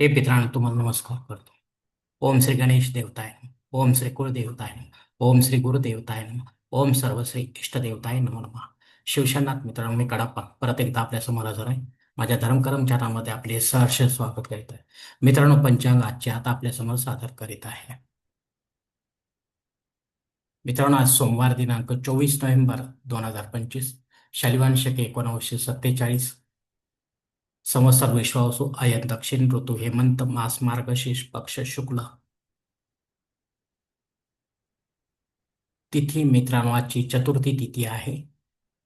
हे मित्रांनो तुम्हाला नमस्कार करतो. ओम श्री गणेश देवताय ओम श्री कुलदेवताय ओम श्री गुरुदेवताय ओम सर्वश्री इष्टदेवताय नमो नमः. शिवशनाथ मित्रांनो मी कडाप्पा. परत एकदा आपल्यासमोर हजर आहे. माझ्या धर्मकरम चॅनलमध्ये आपले सहर्ष स्वागत करीत आहे. मित्रांनो पंचांग आजचे आता आपल्यासमोर सादर करीत आहे. मित्रांनो आज सोमवार दिनांक चोवीस नोव्हेंबर दोन हजार पंचवीस. शालिवांशके शके एकोणावीसशे सत्तेचाळीस. संवत्सर विश्वासु अयन दक्षिण ऋतु हेमंत मास मार्गशीर्ष पक्ष शुक्ल। तिथी मित्रांनो आजची चतुर्थी तिथी आहे.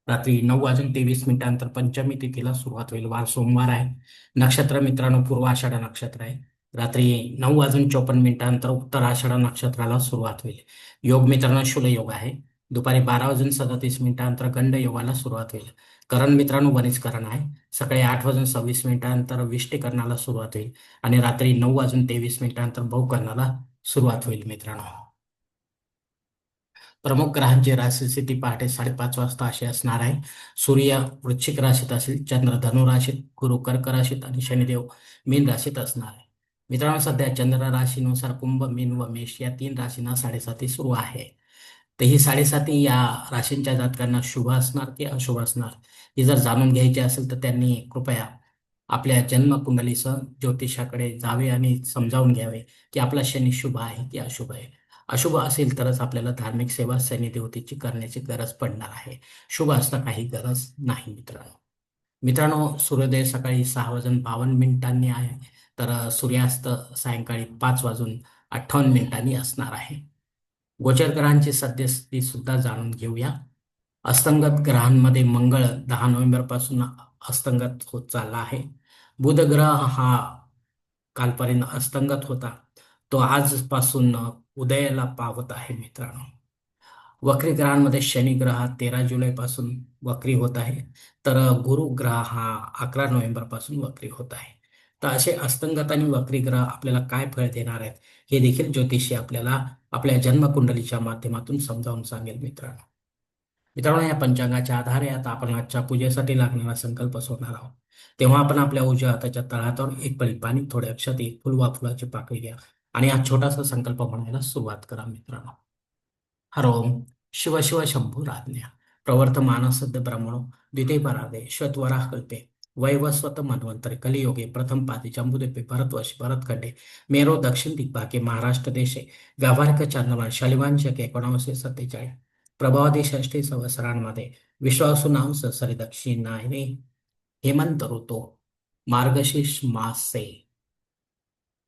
रात्री नऊ वाजून तेवीस मिनिटांतर पंचमी तिथीला सुरुवात होईल. वार सोमवार आहे. नक्षत्र मित्रांनो पूर्व आषाढा नक्षत्र आहे. रात्री नऊ वाजून चोपन्न मिनिटांतर उत्तर आषाढा नक्षत्राला सुरुवात होईल. योग मित्रांनो शुल योग आहे. दुपारी बारा वाजून सदतीस मिनिटांतर गंड योगाला सुरुवात होईल. करण मित्रांनो वनीकरण आहे. सकाळी आठ वाजून सव्वीस मिनिटानंतर विष्टीकरणाला सुरुवात होईल आणि रात्री नऊ वाजून तेवीस मिनिटानंतर बहुकरणाला सुरुवात होईल मित्रांनो. प्रमुख ग्रहांची राशी स्थिती पहाटे साडेपाच वाजता अशी असणार आहे. सूर्य वृश्चिक राशीत असेल चंद्र धनु राशीत गुरु कर्क राशीत आणि शनिदेव मीन राशीत असणार आहे. मित्रांनो सध्या चंद्र राशीनुसार कुंभ मीन व मेष या तीन राशींना साडेसाती सुरू आहे. तर ही साडेसाती या राशींच्या जातकांना शुभ असणार की अशुभ असणार हे जर जाणून घ्यायचे असेल तर त्यांनी कृपया आपल्या जन्मकुंडलीसह ज्योतिषाकडे जावे आणि समजावून घ्यावे की आपला शनी शुभ आहे की अशुभ आहे. अशुभ असेल तरच आपल्याला धार्मिक सेवा शनी देवतेची करण्याची गरज पडणार आहे. शुभ असणं काही गरज नाही मित्रांनो. मित्रांनो सूर्योदय सकाळी सहा वाजून बावन्न मिनिटांनी आहे तर सूर्यास्त सायंकाळी पाच वाजून अठ्ठावन्न मिनिटांनी असणार आहे. गोचर ग्रहांची सद्यस्थिती सुद्धा जाणून घेऊया. अस्तंगत ग्रहांमध्ये मंगळ दहा नोव्हेंबरपासून अस्तंगत होत चालला आहे. बुध ग्रह हा कालपर्यंत अस्तंगत होता. तो आजपासून उदयाला पावत आहे मित्रांनो. वक्री ग्रहांमध्ये शनी ग्रह तेरा जुलैपासून वक्री होत आहे. तर गुरु ग्रह हा अकरा नोव्हेंबरपासून वक्री होत आहे. तर असे अस्तंगत आणि वक्री ग्रह आपल्याला काय फळ देणार आहेत हे देखील ज्योतिषी आपल्याला आपल्या जन्मकुंडलीच्या माध्यमातून समजावून सांगेल मित्रांनो. मित्रांनो या पंचांगाच्या आधारे आता आपण आजच्या पूजेसाठी लागणारा संकल्प सोडणार आहोत. तेव्हा आपण आपल्या उजव्या हाताच्या तळहातावर एक पळी पाणी थोडे अक्षत एक फुल वा फुलाची पाकळी घ्या आणि हा छोटासा संकल्प म्हणायला सुरुवात करा मित्रांनो. हरोम शिव शिव शंभू राज्ञा प्रवर्तमान सद्य ब्रह्मणो द्वितीय परादे श्वत्वराह कल्पे वैवस्वत मन्वंतरी कलियोगे प्रथम पादी जम्बुद्वीपे भरतवर्षी भरतखंडे मेरो दक्षिण दिग्भागे महाराष्ट्र देशे व्यावहारिक चंद्रमान शलिवांशक शके एकोणावीसशे सत्तेचाळीस प्रभावती षष्टी संवत्सरांमध्ये विश्वासू सरी दक्षिणायने हेमंत ऋतू मार्गशीर्ष मासे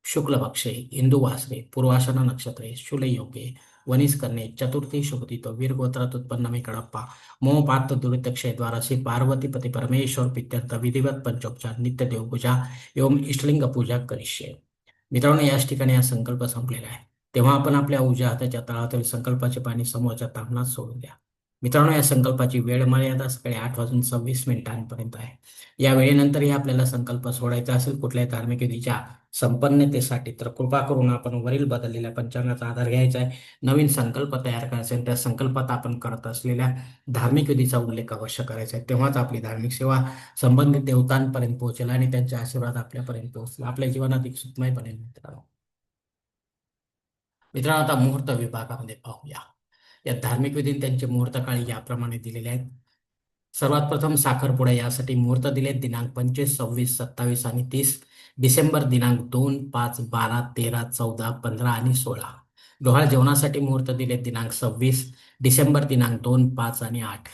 शुक्ल पक्षे इंदू वासरे पूर्वाषाढ नक्षत्रे शूलयोगे वनिस करणे चतुर्थी शुभतित वीर गोत्रात उत्पन्न मे कडप्पा मोपात दुरित द्वारा श्री पार्वती पती परमेश्वर पित्यंत विधिवत पंचोपचार नित्य देवपूजा एवं इष्टलिंग पूजा करिष्ये. मित्रांनो याच ठिकाणी हा संकल्प संपलेला आहे. तेव्हा आपण आपल्या उजव्या हाताच्या तळातील संकल्पाचे पाणी समोरच्या तांबणात सोडून द्या. मित्रांनो या संकल्पाची वेळ मर्यादा सकाळी आठ वाजून सव्वीस मिनिटांपर्यंत आहे. या वेळेनंतरही आपल्याला संकल्प सोडायचा असेल कुठल्याही धार्मिक विधीच्या संपन्नतेसाठी. तर कृपा करून आपण वरील बदललेल्या पंचांगाचा आधार घ्यायचा आहे. नवीन संकल्प तयार करायचा आहे त्या संकल्पात आपण करत असलेल्या धार्मिक विधीचा उल्लेख अवश्य करायचा आहे. तेव्हाच आपली धार्मिक सेवा संबंधित देवतांपर्यंत पोहोचेल आणि त्यांचे आशीर्वाद आपल्यापर्यंत पोहोचला आपल्या जीवनात एक सुखमय बनेल मित्रांनो. मित्रांनो आता मुहूर्त विभागामध्ये पाहूया. या धार्मिक विधी त्यांचे मुहूर्त काळी याप्रमाणे दिलेले आहेत. सर्वात प्रथम साखरपुडा यासाठी मुहूर्त दिले. दिनांक पंचवीस सव्वीस सत्तावीस आणि तीस. डिसेंबर दिनांक दोन पाच बारा तेरा चौदा पंधरा आणि सोळा. डोहाळ जेवणासाठी मुहूर्त दिले दिनांक सव्वीस डिसेंबर दिनांक दोन पाच आणि आठ.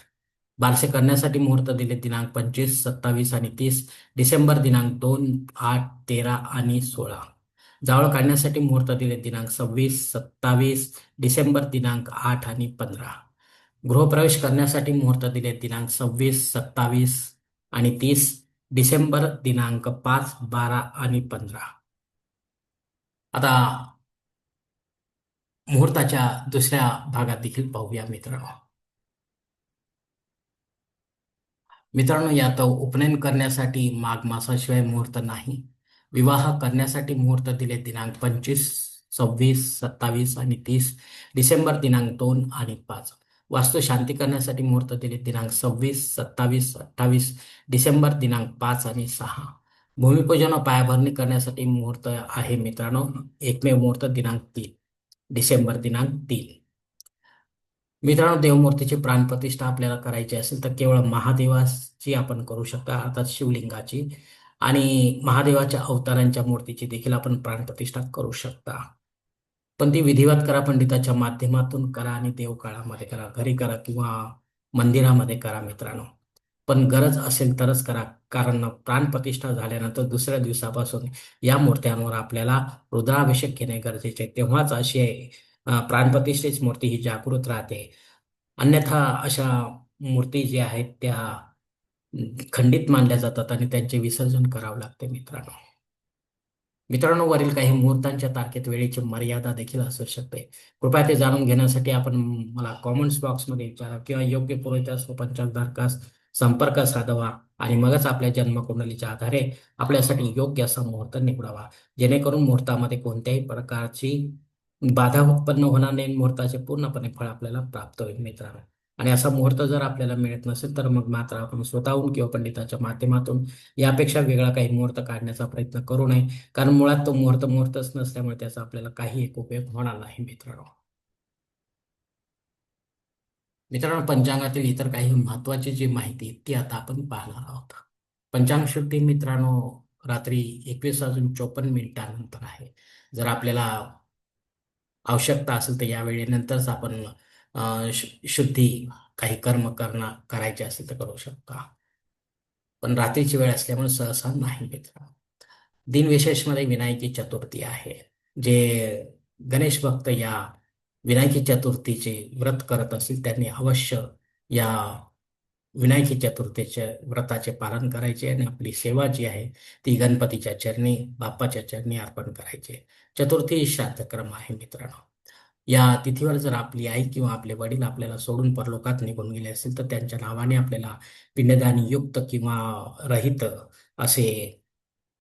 बारसे करण्यासाठी मुहूर्त दिले दिनांक पंचवीस सत्तावीस आणि तीस डिसेंबर दिनांक दोन आठ तेरा आणि सोळा. जावळ काढण्यासाठी मुहूर्त दिले दिनांक सव्वीस सत्तावीस डिसेंबर दिनांक आठ आणि पंधरा. गृहप्रवेश करण्यासाठी मुहूर्त दिले दिनांक सव्वीस सत्तावीस आणि तीस डिसेंबर दिनांक पाच बारा आणि पंधरा. आता मुहूर्ताच्या दुसऱ्या भागात देखील पाहूया मित्रांनो. मित्रांनो यात उपनयन करण्यासाठी माघ मासाशिवाय मुहूर्त नाही. विवाह करण्यासाठी मुहूर्त दिले दिनांक पंचवीस सव्वीस सत्तावीस आणि तीस डिसेंबर दिनांक दोन आणि पाच. वास्तू शांती करण्यासाठी मुहूर्त दिले. दिनांक सव्वीस सत्तावीस अठ्ठावीस डिसेंबर दिनांक पाच आणि सहा. भूमिपूजन व पायाभरणी करण्यासाठी मुहूर्त आहे मित्रांनो. एकमेव मुहूर्त दिनांक तीन डिसेंबर दिनांक तीन. मित्रांनो देवमूर्तीची प्राणप्रतिष्ठा आपल्याला करायची असेल तर केवळ महादेवाची आपण करू शकता अर्थात शिवलिंगाची. आणि महादेवाच्या अवतारांच्या मूर्तीची देखील आपण प्राणप्रतिष्ठा करू शकता. पण ती विधिवत करा पंडिताच्या माध्यमातून करा आणि देवकाळामध्ये करा घरी करा किंवा मंदिरामध्ये करा मित्रांनो. पण गरज असेल तरच करा कारण प्राणप्रतिष्ठा झाल्यानंतर दुसऱ्या दिवसापासून या मूर्त्यांवर आपल्याला रुद्राभिषेक घेणे गरजेचे आहे. तेव्हाच अशी प्राणप्रतिष्ठेची मूर्ती ही जागृत राहते. अन्यथा अशा मूर्ती ज्या आहेत त्या खंडित मानल्या जातात आणि त्यांचे विसर्जन करावं लागते मित्रांनो. मित्रांनो वरील काही मुहूर्तांच्या तारखेत वेळेची मर्यादा देखील असू शकते. कृपया ते जाणून घेण्यासाठी आपण मला कॉमेंट्स बॉक्समध्ये विचारा किंवा योग्य पुरोहितास व पंचाधारकास संपर्क साधवा आणि मगच आपल्या जन्मकुंडलीच्या आधारे आपल्यासाठी योग्य असा मुहूर्त निवडावा. जेणेकरून मुहूर्तामध्ये कोणत्याही प्रकारची बाधा उत्पन्न होणार नाही मुहूर्ताचे पूर्णपणे फळ आपल्याला प्राप्त होईल मित्रांनो. आणि असा मुहूर्त जर आपल्याला मिळत नसेल तर मग मात्र आपण स्वतःहून किंवा पंडिताच्या माध्यमातून यापेक्षा वेगळा काही मुहूर्त काढण्याचा प्रयत्न करू नये. कारण मुळात तो मुहूर्त मुहूर्तच नसल्यामुळे त्याचा आपल्याला काही एक उपयोग होणार नाही मित्रांनो. मित्रांनो पंचांगातील इतर काही महत्वाची जी माहिती ती आता आपण पाहणार आहोत. पंचांग शुद्धी मित्रांनो रात्री एकवीस वाजून चोपन्न मिनिटानंतर आहे. जर आपल्याला आवश्यकता असेल तर या वेळेनंतरच आपण शुद्धी काही कर्म करणं करायचे असेल तर करू शकता. पण रात्रीची वेळ असल्यामुळे सहसा नाही मित्र दिनविशेषमध्ये विनायकी चतुर्थी आहे. जे गणेश भक्त या विनायकी चतुर्थीचे व्रत करत असतील त्यांनी अवश्य या विनायकी चतुर्थीचे व्रताचे पालन करायचे आणि आपली सेवा जी आहे ती गणपतीच्या चरणी बाप्पाच्या चरणी अर्पण करायचे. चतुर्थी श्राद्धक्रम आहे मित्रांनो. या तिथीवर जर आपली आई किंवा आपले वडील आपल्याला सोडून परलोकात निघून गेले असेल तर त्यांच्या नावाने आपल्याला पिंडदान युक्त किंवा रहित असे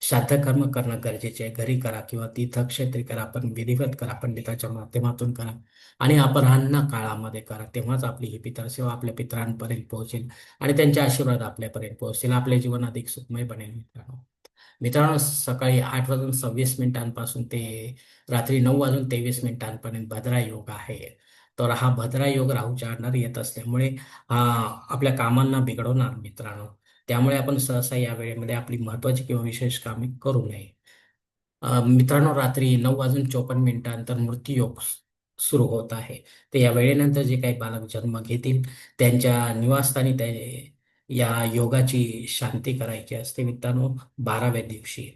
श्राद्धकर्म करणं गरजेचे आहे. घरी करा किंवा तीर्थक्षेत्री करा आपण विधिवत करा पंडिताच्या माध्यमातून करा आणि अपराह्न काळामध्ये करा. तेव्हाच आपली ही पितरसेवा आपल्या पितरांपर्यंत पोहोचेल आणि त्यांचे आशीर्वाद आपल्यापर्यंत पोहोचतील. आपले जीवन अधिक सुखमय बनेल. मित्रांनो मित्रांनो सकाळी आठ वाजून सव्वीस मिनिटांपासून ते रात्री नऊ वाजून तेवीस मिनिटांपर्यंत भद्रा योग आहे. तर हा भद्रा योग राहूच्या आडणार येत असल्यामुळे आपल्या कामांना बिघडवणार मित्रांनो. त्यामुळे आपण सहसा या वेळेमध्ये आपली महत्वाची किंवा विशेष कामे करू नये. मित्रांनो रात्री नऊ वाजून चोपन्न मिनिटांनंतर मृत्यूयोग सुरू होत आहे. तर या वेळेनंतर जे काही बालक जन्म घेतील त्यांच्या निवासस्थानी ते या योगाची शांती करायची असते मित्रांनो बाराव्या दिवशी.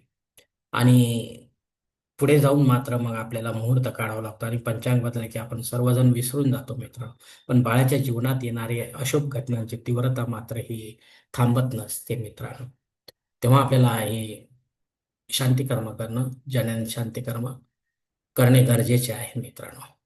आणि पुढे जाऊन मात्र मग आपल्याला मुहूर्त काढावा लागतो आणि पंचांग बदल की आपण सर्वजण विसरून जातो मित्र पण बाळाच्या जीवनात येणारे अशुभ घटनांची तीव्रता मात्र ही थांबत नसते मित्रांनो. तेव्हा आपल्याला हे शांतिकर्म करणं जनन शांतिकर्म करणे गरजेचे आहे मित्रांनो.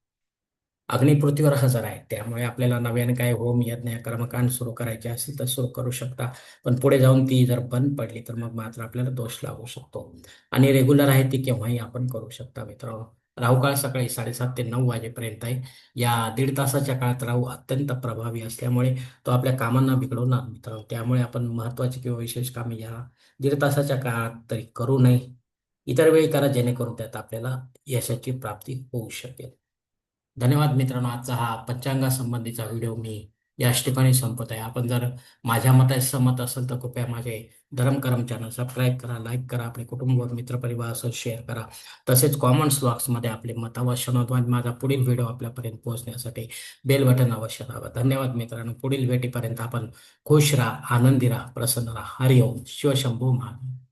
अग्निपृथ्वीवर हजर आहे. त्यामुळे आपल्याला नव्याने काय होम यज्ञ कर्मकांड सुरू करायचे असेल तर सुरू करू शकता. पण पुढे जाऊन ती जर बंद पडली तर मग मात्र आपल्याला दोष लागू शकतो. आणि रेग्युलर आहे ती केव्हाही आपण करू शकता मित्रांनो. राहू काळ सकाळी साडेसात ते नऊ वाजेपर्यंत आहे. या दीड तासाच्या काळात राहू अत्यंत प्रभावी असल्यामुळे तो आपल्या कामांना बिघडवणार मित्रांनो. त्यामुळे आपण महत्वाची किंवा विशेष कामे या दीड तासाच्या काळात तरी करू नये. इतर वेळी करा जेणेकरून त्यात आपल्याला यशाची प्राप्ती होऊ शकेल. धन्यवाद मित्रांनो आजचा हा पंचांगासंबंधीचा व्हिडिओ मी याच ठिकाणी संपत आहे. आपण जर माझ्या मता सहमत असेल तर कृपया माझे धर्मकरम चॅनल सबस्क्राईब करा लाईक करा आपले कुटुंब मित्रपरिवारासह शेअर करा. तसेच कॉमेंट्स बॉक्समध्ये आपले मत अवश्य नोंदवा माझा पुढील व्हिडिओ आपल्यापर्यंत पोहोचण्यासाठी बेल बटन अवश्य दाबा. धन्यवाद मित्रांनो. पुढील भेटीपर्यंत आपण खुश राहा आनंदी राहा प्रसन्न राहा. हरिओम. शिवशंभू महादेव.